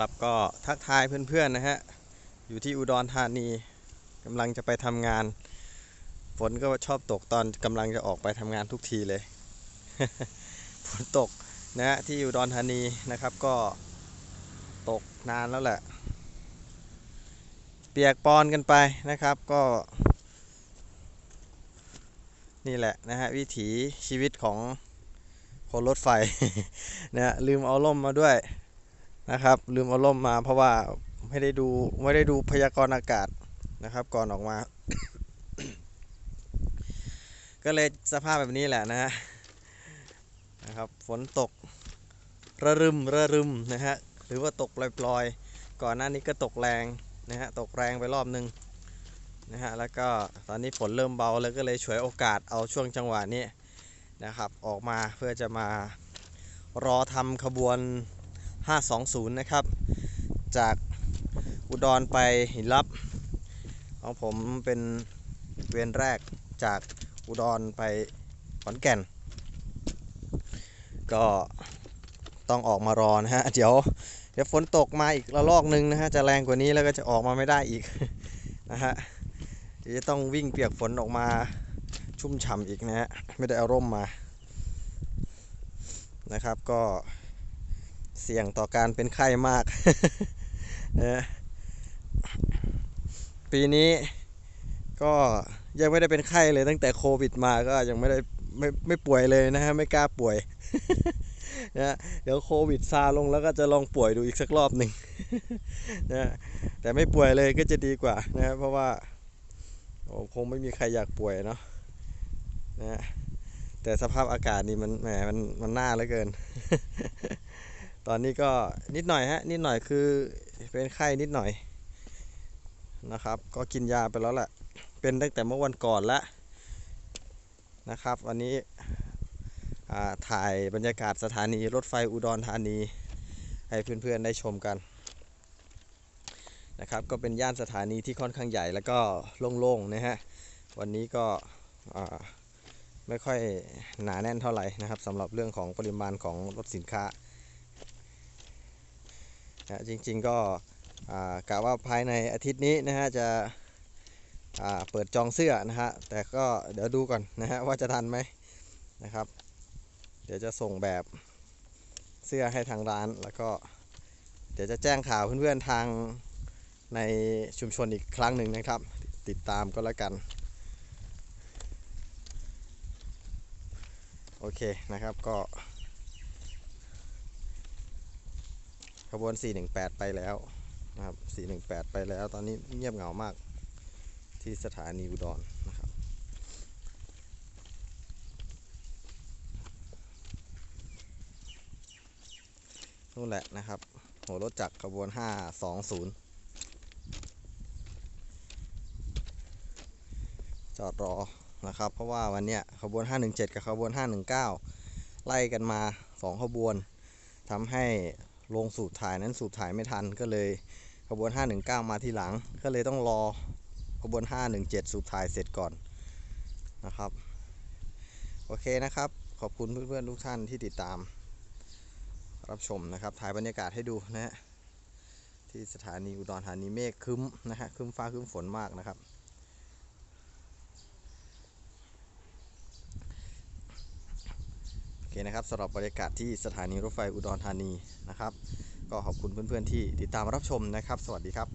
ครับก็ทักทายเพื่อนๆนะฮะ อยู่ที่อุดรธานีกำลังจะไปทำงาน ฝนก็ชอบตกตอนกำลังจะออกไปทำงานทุกทีเลย ฝนตกนะฮะที่อุดรธานีนะครับก็ตกนานแล้วแหละ เปียกปอนกันไปนะครับก็ นี่แหละนะฮะวิถีชีวิตของคนรถไฟนะฮะลืมเอาล่มมาด้วย นะครับ ลืมเอาล่มมาเพราะว่าไม่ได้ดูไม่ได้ดูพยากรณ์อากาศนะครับก่อนออกมา ก็เลยสภาพแบบนี้แหละนะฮะนะครับฝนตกระรึมระรึมนะฮะหรือว่าตกปลอยๆ ก่อนหน้านี้ก็ตกแรงนะฮะตกแรงไปรอบนึงนะฮะแล้วก็ตอนนี้ฝนเริ่มเบาแล้วก็เลยฉวยโอกาสเอาช่วงจังหวะนี้นะครับออกมาเพื่อจะมารอทำขบวน 520 นะครับ จากอุดรไปหินลับของผมเป็นเวียนแรกจากอุดรไปขอนแก่น ก็ต้องออกมารอนะฮะ เดี๋ยวเดี๋ยวฝนตกมาอีกระลอกหนึงนะฮะ จะแรงกว่านี้แล้วก็จะออกมาไม่ได้อีกนะฮะจะต้องวิ่งเปียกฝนออกมาชุ่มฉ่ำอีกนะฮะ ไม่ได้เอาร่มมานะครับก็ เสี่ยงต่อการเป็นไข้มากนะปีนี้ก็ยังไม่ได้เป็นไข้เลยตั้งแต่โควิดมาก็ยังไม่ได้ไม่ไม่ป่วยเลยนะฮะไม่กล้าป่วยนะฮะเดี๋ยวโควิดซาลงแล้วก็จะลองป่วยดูอีกสักรอบหนึ่งนะฮะแต่ไม่ป่วยเลยก็จะดีกว่านะฮะเพราะว่าโอ้คงไม่มีใครอยากป่วยเนาะนะฮะแต่สภาพอากาศนี่มันแหมมันมันน่าเหลือเกิน ตอนนี้ก็นิดหน่อยฮะนิดหน่อยคือเป็นไข้นิดหน่อยนะครับ ก็กินยาไปแล้วแหละเป็นตั้งแต่เมื่อวันก่อนแล้วนะครับวันนี้ถ่ายบรรยากาศสถานีรถไฟอุดรธานี ให้เพื่อนๆได้ชมกันนะครับก็เป็นย่านสถานีที่ค่อนข้างใหญ่แล้วก็โล่งๆนะฮะวันนี้ก็ไม่ค่อยหนาแน่นเท่าไหร่นะครับสำหรับเรื่องของปริมาณของรถสินค้า นะจริงๆก็กะว่าภายในอาทิตย์นี้นะฮะจะเปิดจองเสื้อนะฮะแต่ก็เดี๋ยวดูก่อนนะฮะว่าจะทันไหมนะครับ เดี๋ยวจะส่งแบบเสื้อให้ทางร้านแล้วก็เดี๋ยวจะแจ้งข่าวเพื่อนๆทางในชุมชนอีกครั้งหนึ่งนะครับ ติดตามก็แล้วกัน โอเคนะครับก็ ขบวน 418 ไปแล้วนะครับ 418 ไปแล้ว ตอนนี้เงียบเหงามากที่สถานีอุดรนะครับ นู่นแหละนะครับ หัวรถจักรขบวน 520 จอดรอนะครับ เพราะว่าวันเนี้ยขบวน 517 กับขบวน 519 ไล่กันมา 2 ขบวนทำให้ ลงสูบถ่ายนั้นสูบถ่ายไม่ทันก็เลยขบวน 519 มาทีหลัง ก็เลยต้องรอขบวน 517 สูบถ่ายเสร็จก่อนนะครับ โอเคนะครับ ขอบคุณเพื่อนๆทุกท่านที่ติดตาม รับชมนะครับ ถ่ายบรรยากาศให้ดูนะฮะที่สถานีอุดรธานีเมฆคึ้มนะฮะคึ้มฟ้าคึ้มฝนมากนะครับ โอเคนะครับสำหรับบรรยากาศที่สถานีรถไฟอุดรธานีนะครับ ก็ขอบคุณเพื่อนๆที่ติดตามรับชมนะครับ สวัสดีครับ